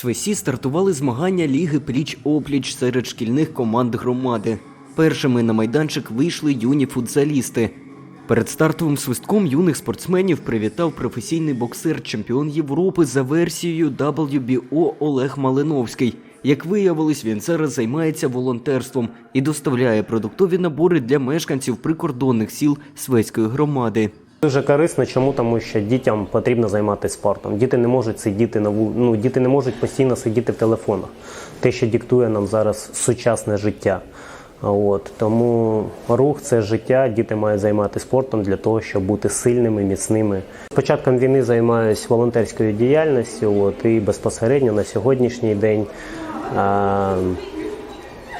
Свесі стартували змагання Ліги пліч-опліч серед шкільних команд громади. Першими на майданчик вийшли юні футзалісти. Перед стартовим свистком юних спортсменів привітав професійний боксер, чемпіон Європи за версією WBO Олег Малиновський. Як виявилось, він зараз займається волонтерством і доставляє продуктові набори для мешканців прикордонних сіл Свеської громади. Дуже корисно, чому тому, що дітям потрібно займатися спортом. Діти не можуть сидіти на вул... ну, діти не можуть постійно сидіти в телефонах. Те, що диктує нам зараз сучасне життя. От тому рух це життя. Діти мають займатися спортом для того, щоб бути сильними, міцними. З початком війни займаюся волонтерською діяльністю. От і безпосередньо на сьогоднішній день а,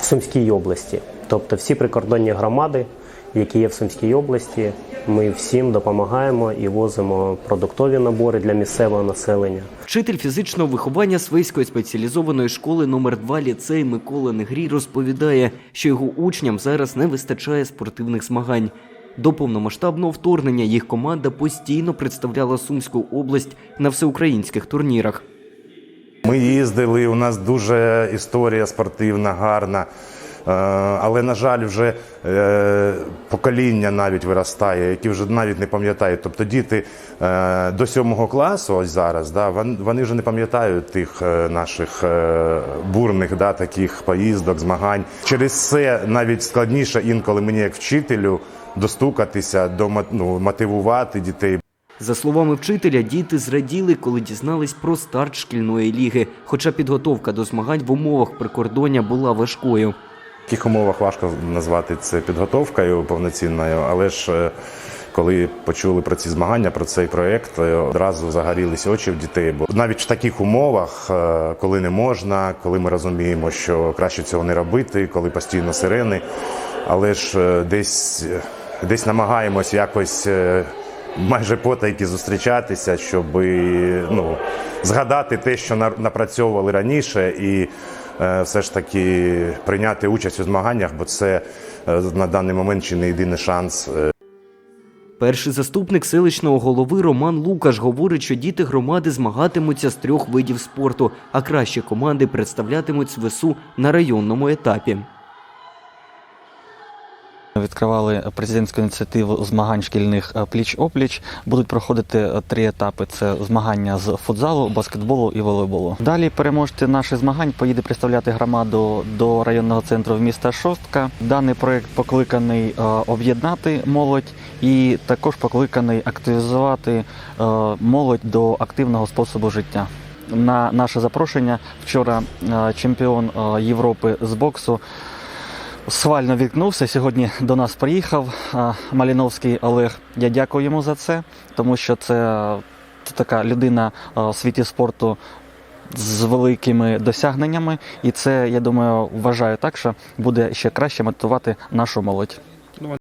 в Сумській області. Тобто всі прикордонні громади, які є в Сумській області, ми всім допомагаємо і возимо продуктові набори для місцевого населення. Вчитель фізичного виховання Свейської спеціалізованої школи номер 2 ліцей Микола Негрій розповідає, що його учням зараз не вистачає спортивних змагань. До повномасштабного вторгнення їх команда постійно представляла Сумську область на всеукраїнських турнірах. Ми їздили, у нас дуже історія спортивна, гарна. Е, Але, на жаль, вже е, покоління навіть виростає, які вже навіть не пам'ятають. Тобто діти е, до сьомого класу, ось зараз, да, вони вже не пам'ятають тих наших бурних да, таких поїздок, змагань. Через це навіть складніше інколи мені, як вчителю, достукатися, до, ну, мотивувати дітей. За словами вчителя, діти зраділи, коли дізнались про старт шкільної ліги, хоча підготовка до змагань в умовах прикордоння була важкою. В яких умовах важко назвати це підготовкою повноцінною, але ж е, коли почули про ці змагання, про цей проект, е, одразу загорілись очі в дітей. Бо навіть в таких умовах, е, коли не можна, коли ми розуміємо, що краще цього не робити, коли постійно сирени, але ж десь, десь намагаємось якось. Майже потайки зустрічатися, щоб ну, згадати те, що напрацьовували раніше, і все ж таки прийняти участь у змаганнях, бо це е, на даний момент чи не єдиний шанс е, Перший заступник селищного голови Роман Лукаш говорить, що діти громади змагатимуться з трьох видів спорту, а кращі команди представлятимуть СВСУ на районному етапі. Відкривали президентську ініціативу змагань шкільних е, пліч-опліч. Будуть проходити е, три етапи: це змагання з футзалу, баскетболу і волейболу. Далі переможці наших змагань поїде представляти громаду до районного центру міста Шостка. Даний проект покликаний е, об'єднати молодь і також покликаний активізувати молодь до активного способу життя. На наше запрошення вчора чемпіон Європи з боксу Свально вікнувся. Сьогодні до нас приїхав Маліновський Олег. Я дякую йому за це, тому що це, це така людина в світі спорту з великими досягненнями, і це, я думаю, вважаю так, що буде ще краще мотивувати нашу молодь.